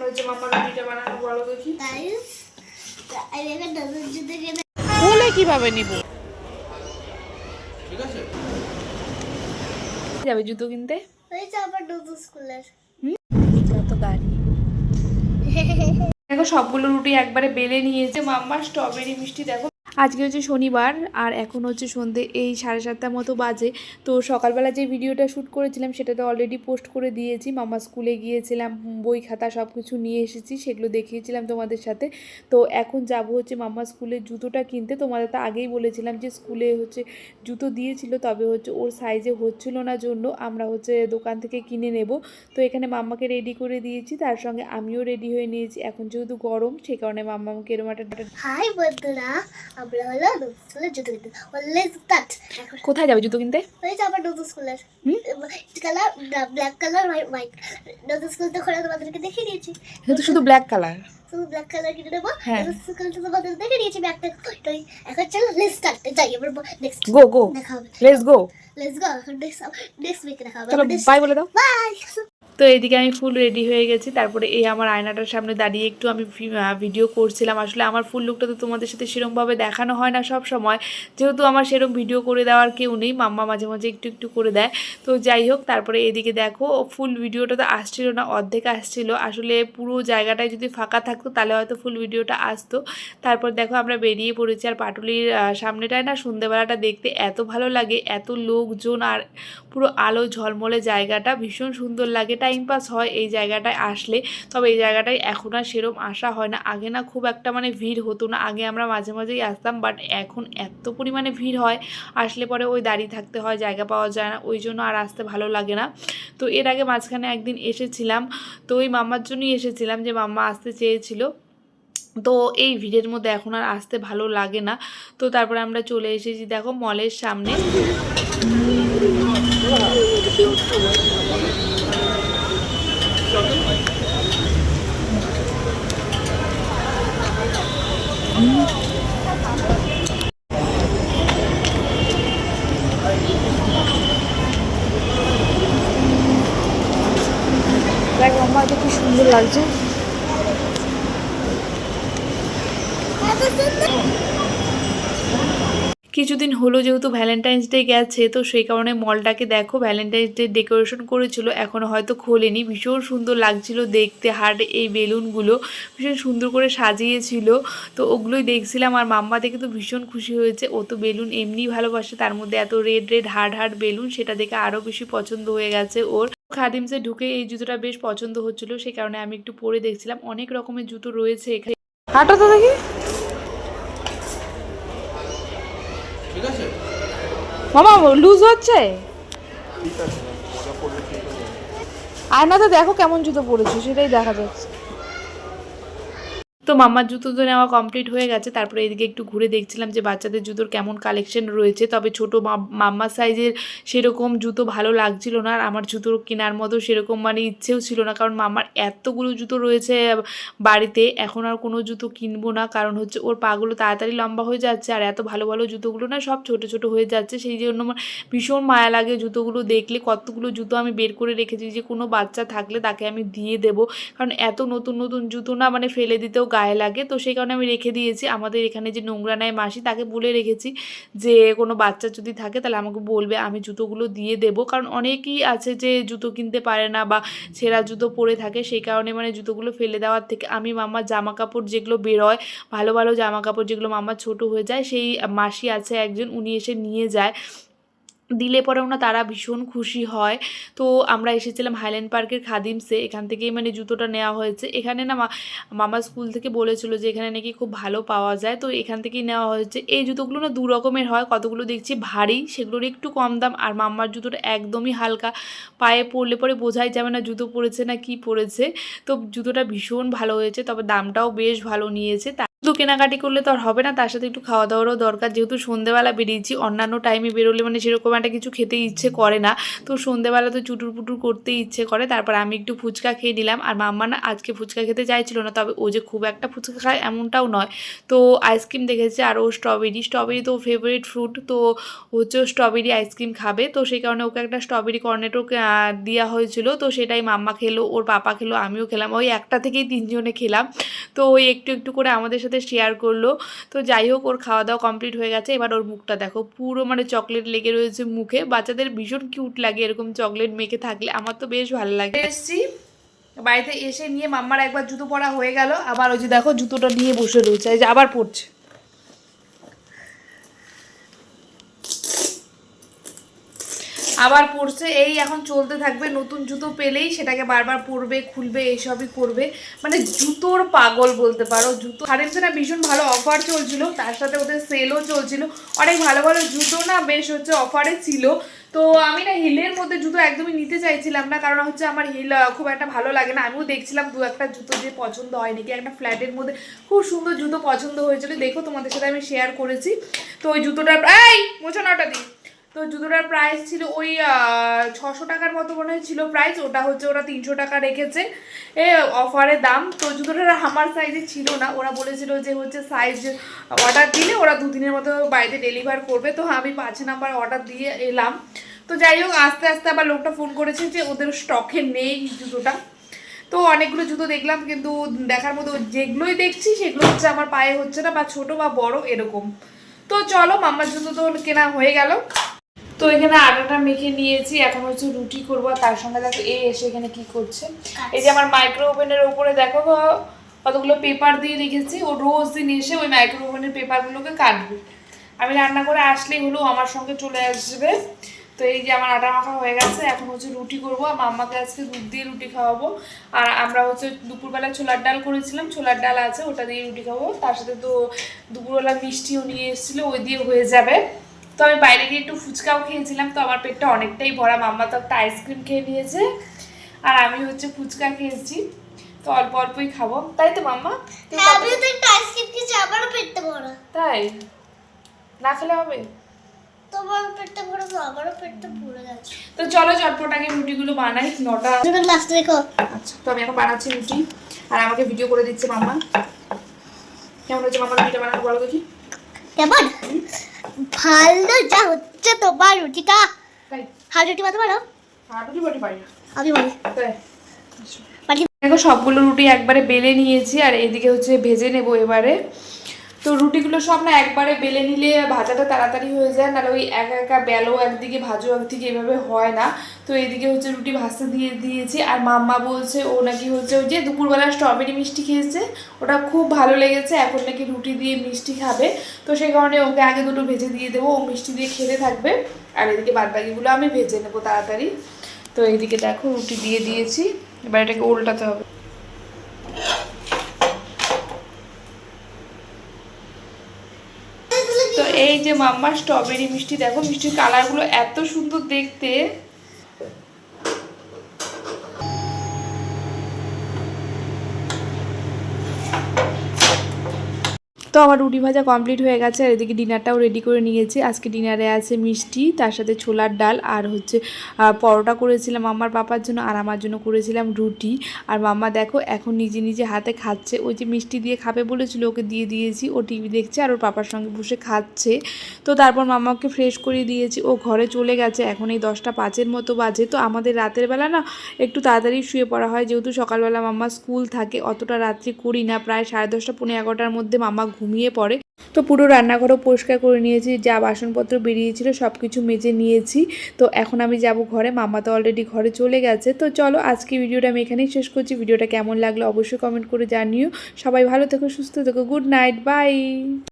হয়েছে রুটিটা বানানো বলো দেখি যাবে জুতো কিনতে? গাড়ি। দেখো সবগুলো রুটি একবারে বেলে নিয়েছে। মাম্মা স্ট্রবেরি মিষ্টি দেখো আজকে হচ্ছে শনিবার আর এখন হচ্ছে সন্ধে, এই সাড়ে সাতটার মতো বাজে। তো সকালবেলা যে ভিডিওটা শ্যুট করেছিলাম সেটা তো অলরেডি পোস্ট করে দিয়েছি। মামা স্কুলে গিয়েছিলাম, বই খাতা সব কিছু নিয়ে এসেছি, সেগুলো দেখিয়েছিলাম তোমাদের সাথে। তো এখন যাব হচ্ছে মাম্মা স্কুলের জুতোটা কিনতে। তোমাদের তো আগেই বলেছিলাম যে স্কুলে হচ্ছে জুতো দিয়েছিল, তবে হচ্ছে ওর সাইজে হচ্ছিল না জন্য আমরা হচ্ছে দোকান থেকে কিনে নেব। তো এখানে মাম্মাকে রেডি করে দিয়েছি, তার সঙ্গে আমিও রেডি হয়ে নিয়েছি। এখন যেহেতু গরম, সে কারণে মাম্মাকে এরকম একটা হাই বন্ধুরা আমরা হলো নতুন স্কুলের জুতো কিনতে। কোথায় যাবে জুতো কিনতে? হয়েছে আবার নতুন স্কুলের কালার ব্ল্যাক কালার হোয়াইট নতুন স্কুল তো খোলা তোমাদেরকে দেখিয়ে দিয়েছি শুধু ব্ল্যাক কালার শুধু ব্ল্যাক কালার কিনে নেব হ্যাঁ। নতুন স্কুল তো তোমাদের দেখে দিয়েছি ব্যাগটা ওইটাই এখন চলো লেটস স্টার্ট যাই এবার নেক্সট গো গো দেখা হবে। লেটস গো লেটস গো এখন নেক্সট নেক্সট উইকে দেখা হবে। বাই বলে দাও। বাই তো এদিকে আমি ফুল রেডি হয়ে গেছি। তারপরে এই আমার আয়নাটার সামনে দাঁড়িয়ে একটু আমি ভিডিও করছিলাম। আসলে আমার ফুল লুকটা তো তোমাদের সাথে সেরকমভাবে দেখানো হয় না সব সময়। যেহেতু আমার সেরকম ভিডিও করে দেওয়ার কেউ নেই, মাম্মা মাঝে মাঝে একটু একটু করে দেয়। তো যাই হোক, তারপরে এদিকে দেখো ফুল ভিডিওটা তো আসছিল না, অর্ধেক আসছিল। আসলে পুরো জায়গাটায় যদি ফাঁকা থাকতো, তাহলে হয়তো ফুল ভিডিওটা আসতো। তারপর দেখো, আমরা বেরিয়ে পড়েছি। আর পাটুলির সামনেটায় না সন্ধেবেলাটা দেখতে এত ভালো লাগে, এত লোকজন আর পুরো আলো ঝলমলে জায়গাটা, ভীষণ সুন্দর লাগে। টাইম পাস হয় এই জায়গাটায় আসলে। তবে এই জায়গাটায় এখন আর সেরম আসা হয় না। আগে না খুব একটা মানে ভিড় হতো না। আগে আমরা মাঝে মাঝেই আসতাম বাট এখন এত পরিমাণে ভিড় হয়, আসলে পরে ওই দাঁড়িয়ে থাকতে হয়, জায়গা পাওয়া যায় না। ওই জন্য আর আসতে ভালো লাগে না। তো এর আগে মাঝখানে একদিন এসেছিলাম, তো ওই মাম্মার জন্যই এসেছিলাম যে মাম্মা আসতে চেয়েছিল। তো এই ভিড়ের মধ্যে এখন আর আসতে ভালো লাগে না। তো তারপরে আমরা চলে এসেছি, দেখো মলের সামনে। দেখ মাম্মা কি সুন্দর লাগছে। কিছুদিন হলো যেহেতু ভ্যালেন্টাইন্স ডে গেছে, তো সেই কারণে মলটাকে দেখো ভ্যালেন্টাইন্স ডে ডেকোরেশন করেছিল এখনও হয়তো খোলেনি। ভীষণ সুন্দর লাগছিল দেখতে হার্ড এই বেলুনগুলো ভীষণ সুন্দর করে সাজিয়েছিল। তো ওগুলোই দেখছিলাম আর মাম্মা দেখে তো ভীষণ খুশি হয়েছে। ও তো বেলুন এমনি ভালোবাসে, তার মধ্যে এত red red hard hard balloon, সেটা দেখে আরও বেশি পছন্দ হয়ে গেছে ওর। খাদিমসে ঢুকে এই জুতোটা বেশ পছন্দ হচ্ছিল সেই কারণে আমি একটু পরে দেখছিলাম। অনেক রকমের জুতো রয়েছে এখানে। হাঁটো তো দেখি। ঠিক আছে? মামা লুজ হচ্ছে? আয়নাতে দেখো কেমন জুতো পড়েছে সেটাই দেখা যাচ্ছে। তো মামার জুতো তো নেওয়া কমপ্লিট হয়ে গেছে। তারপরে এদিকে একটু ঘুরে দেখছিলাম যে বাচ্চাদের জুতোর কেমন কালেকশন রয়েছে। তবে ছোট মাম্মা সাইজের সেরকম জুতো ভালো লাগছিল না। আর আমার জুতো কেনার মতো সেরকম মানে ইচ্ছেও ছিল না। কারণ মামার এতগুলো জুতো রয়েছে বাড়িতে, এখন আর কোনো জুতো কিনবো না। কারণ হচ্ছে ওর পাগুলো তাড়াতাড়ি লম্বা হয়ে যাচ্ছে আর এত ভালো ভালো জুতোগুলো না সব ছোট ছোট হয়ে যাচ্ছে। সেই জন্য আমার ভীষণ মায়া লাগে জুতোগুলো দেখলে। কতগুলো জুতো আমি বের করে রেখেছি যে কোনো বাচ্চা থাকলে তাকে আমি দিয়ে দেবো। কারণ এত নতুন নতুন জুতো না মানে ফেলে দিতেও গায়ে লাগে। তো সেই কারণে আমি রেখে দিয়েছি। আমাদের এখানে যে নোংরা নেয় মাসি, তাকে বলে রেখেছি যে, কোনো বাচ্চা যদি থাকে, তাহলে আমাকে বলবে, আমি জুতোগুলো দিয়ে দেবো। কারণ অনেকেই আছে যে, জুতো কিনতে পারে না বা ছেঁড়া জুতো পরে থাকে। সেই কারণে মানে জুতোগুলো ফেলে দেওয়ার থেকে আমি মামার জামা কাপড় যেগুলো বেরোয়, ভালো ভালো জামা কাপড় যেগুলো মামার ছোট হয়ে যায়, সেই মাসি আছে একজন, উনি এসে নিয়ে যায়। দিলে পরেও না তারা ভীষণ খুশি হয়। তো আমরা এসেছিলাম হাইল্যান্ড পার্কের খাদিমসে এখান থেকেই মানে জুতোটা নেওয়া হয়েছে। এখানে না মামা স্কুল থেকে বলেছিল যে এখানে নাকি খুব ভালো পাওয়া যায়। তো এখান থেকেই নেওয়া হয়েছে। এই জুতোগুলো না দু রকমের হয়, কতগুলো দেখছি ভারী, সেগুলোর একটু কম দাম। আর মাম্মার জুতোটা একদমই হালকা, পায়ে পরলে পরে বোঝাই যাবে না জুতো পরেছে না কি পরেছে। তো জুতোটা ভীষণ ভালো হয়েছে, তবে দামটাও বেশ ভালো নিয়েছে। শুধু কেনাকাটি করলে তো আর হবে না, তার সাথে একটু খাওয়া দাওয়ারও দরকার। যেহেতু সন্ধ্যেবেলা বেরিয়েছি, অন্যান্য টাইমে বেরোলে মানে সেরকম একটা কিছু খেতে ইচ্ছে করে না। তো সন্ধ্যেবেলা তো চুটুর পুটুর করতে ইচ্ছে করে, তারপর আমি একটু ফুচকা খেয়ে নিলাম। আর মাম্মা না আজকে ফুচকা খেতে চাইছিল না, তবে ও যে খুব একটা ফুচকা খায় এমনটাও নয়। তো আইসক্রিম দেখেছে আর ও স্ট্রবেরি স্ট্রবেরি তো ফেভারিট ফ্রুট তো হচ্ছে স্ট্রবেরি আইসক্রিম খাবে। তো সেই কারণে ওকে একটা স্ট্রবেরি কর্নেটও দেওয়া হয়েছিল। তো সেটাই মাম্মা খেলো, ওর পাপা খেলো, আমিও খেলাম। ওই একটা থেকেই তিনজনে খেলাম। তো ওই একটু একটু করে আমাদের সাথে শেয়ার করল। তো যাই হোক, ওর খাওয়া দাওয়া কমপ্লিট হয়ে গেছে। এবার ওর মুখটা দেখো, পুরো মানে চকলেট লেগে রয়েছে মুখে। বাচ্চাদের ভীষণ কিউট লাগে এরকম চকলেট মেখে থাকলে। আমার তো বেশ ভালো লাগে। এসছি। বাড়িতে এসে নিয়ে মাম্মার একবার জুতো পরা হয়ে গেল। আবার ওই যে দেখো, জুতোটা নিয়ে বসে রয়েছে। যে আবার পড়ছে আবার পরছে এই এখন চলতে থাকবে, নতুন জুতো পেলেই সেটাকে বারবার পরবে, খুলবে, এইসবই করবে। মানে জুতোর পাগল বলতে পারো, জুতো হারেন্সে না ভীষণ ভালো অফার চলছিল, তার সাথে ওদের সেলও চলছিল। অনেক ভালো ভালো জুতো না বেশ হচ্ছে অফারে ছিল। তো আমি না হিলের মধ্যে জুতো একদমই নিতে চাইছিলাম না, কারণ হচ্ছে আমার হিল খুব একটা ভালো লাগে না। আমিও দেখছিলাম দু একটা জুতো যে পছন্দ হয় নাকি একটা ফ্ল্যাটের মধ্যে খুব সুন্দর জুতো পছন্দ হয়েছিল। দেখো তোমাদের সাথে আমি শেয়ার করেছি। তো ওই জুতোটার এই, মোছো নটা দিই তো জুতোটার প্রাইস ছিল ওই ছশো টাকার মতো মনে হয় ছিল প্রাইস ওটা হচ্ছে ওরা তিনশো টাকা রেখেছে। এ অফারে দাম। তো জুতোটা আমার সাইজে ছিল না। ওরা বলেছিল যে হচ্ছে সাইজ অর্ডার দিলে ওরা দুদিনের মতো বাড়িতে ডেলিভার করবে। তো আমি পাঁচ নাম্বার অর্ডার দিয়ে এলাম। তো যাই হোক, আস্তে আস্তে আবার লোকটা ফোন করেছে যে ওদের স্টকে নেই জুতোটা। তো অনেকগুলো জুতো দেখলাম, কিন্তু দেখার মতো যেগুলোই দেখছি, সেগুলো হচ্ছে আমার পায়ে হচ্ছে না, বা ছোট বা বড়, এরকম। তো চলো, মাম্মার জুতো তো কেনা হয়ে গেল। তো এখানে আটাটা মেখে নিয়েছি এখন হচ্ছে রুটি করব আর তার সঙ্গে দেখো এ এসে এখানে কি করছে। এই যে আমার মাইক্রো ওভেনের উপরে দেখো কতগুলো পেপার দিয়ে রেখেছি ও রোজ দিন এসে ওই মাইক্রো ওভেনের পেপারগুলোকে কাটবে। আমি রান্না করে আসলেই হলো আমার সঙ্গে চলে আসবে। তো এই যে আমার আটা মাখা হয়ে গেছে এখন হচ্ছে রুটি করব আর মাম্মাকে আজকে দুধ দিয়ে রুটি খাওয়াবো। আর আমরা হচ্ছে দুপুরবেলা ছোলার ডাল করেছিলাম ছোলার ডাল আছে ওটা দিয়ে রুটি খাব। তার সাথে তো দুপুরবেলা মিষ্টিও নিয়ে এসেছিল ওই দিয়ে হয়ে যাবে। তো আমি বাইরে গিয়ে একটু ফুচকাও খেয়েছিলাম তো আমার পেটটা অনেকটাই ভরা। মাম্মা তো একটা আইসক্রিম খেয়ে নিয়েছে আর আমি হচ্ছে ফুচকা খেয়েছি তো অল্প অল্পই খাব। তাই তো মাম্মা? হ্যাঁ তো একটা আইসক্রিম খেয়েছি আমারও পেটটা বড় তাই? না খেলে হবে? তোমার পেটটা তো আমারও পেটটা গেছে। তো চলো চটপট আগে রুটিগুলো বানাই নটা। তুমি লাস্ট দেখো আচ্ছা তো আমি এখন বানাচ্ছি রুটি আর আমাকে ভিডিও করে দিচ্ছে মাম্মা। কেমন হচ্ছে মাম্মা রুটিটা বানানো বলো দেখি। কেমন ভালো যা হচ্ছে তোমার রুটিটা তাই। রুটি বানাতে পারো? রুটি বাটি পারি না। আমি বলি। দেখো সবগুলো রুটি একবারে বেলে নিয়েছি আর এদিকে হচ্ছে ভেজে নেব এবারে। তো রুটিগুলো সব না একবারে বেলে নিলে ভাজাটা তাড়াতাড়ি হয়ে যায়, নাহলে ওই একা একা বেলো একদিকে, ভাজো একদিকে এভাবে হয় না। তো এদিকে হচ্ছে রুটি ভাজতে দিয়ে দিয়েছি, আর মাম্মা বলছে, ও নাকি হচ্ছে ওই যে দুপুরবেলা স্ট্রবেরি মিষ্টি খেয়েছে, ওটা খুব ভালো লেগেছে, এখন নাকি রুটি দিয়ে মিষ্টি খাবে। তো সেই কারণে ওকে আগে দুটো ভেজে দিয়ে দেবো, ও মিষ্টি দিয়ে খেতে থাকবে, আর এদিকে বাদবাকিগুলো আমি ভেজে নেব তাড়াতাড়ি। তো এইদিকে দেখো রুটি দিয়ে দিয়েছি, এবার এটাকে উল্টাতে হবে তো এই যে মাম্মা স্ট্রবেরি মিষ্টি দেখো মিষ্টির কালারগুলো এত সুন্দর দেখতে। আমার রুটি ভাজা কমপ্লিট হয়ে গেছে, আর এদিকে ডিনারটাও রেডি করে নিয়েছি। আজকে ডিনারে আছে মিষ্টি, তার সাথে ছোলার ডাল, আর হচ্ছে পরোটা করেছিলাম আমার পাপার জন্য, আর আমার জন্য করেছিলাম রুটি। আর মাম্মা দেখো, এখন নিজে নিজে হাতে খাচ্ছে। ওই যে মিষ্টি দিয়ে খাবে বলেছিল, ওকে দিয়ে দিয়েছি। ও টিভি দেখছে, আর ওর পাপার সঙ্গে বসে খাচ্ছে। তো তারপর মামাকে ফ্রেশ করে দিয়েছি। ও ঘরে চলে গেছে, এখন এই দশটা পাঁচের মতো বাজে। তো আমাদের রাতের বেলা না, একটু তাড়াতাড়ি শুয়ে পড়া হয়। যেহেতু সকালবেলা মাম্মা স্কুল থাকে, অতটা রাত্রি করি না। প্রায় সাড়ে দশটা পনেরো এগারোটার মধ্যে মামা ঘুমিয়ে পড়ে। তো পুরো রান্নাঘরও পরিষ্কার করে নিয়েছি, যা বাসনপত্র বেরিয়েছিল সব কিছু মেজে নিয়েছি। তো এখন আমি যাব ঘরে, মামা তো অলরেডি ঘরে চলে গেছে। তো চলো আজকে ভিডিওটা আমি এখানেই শেষ করছি। ভিডিওটা কেমন লাগল অবশ্যই কমেন্ট করে জানিও। সবাই ভালো থেকো, সুস্থ থেকো গুড নাইট বাই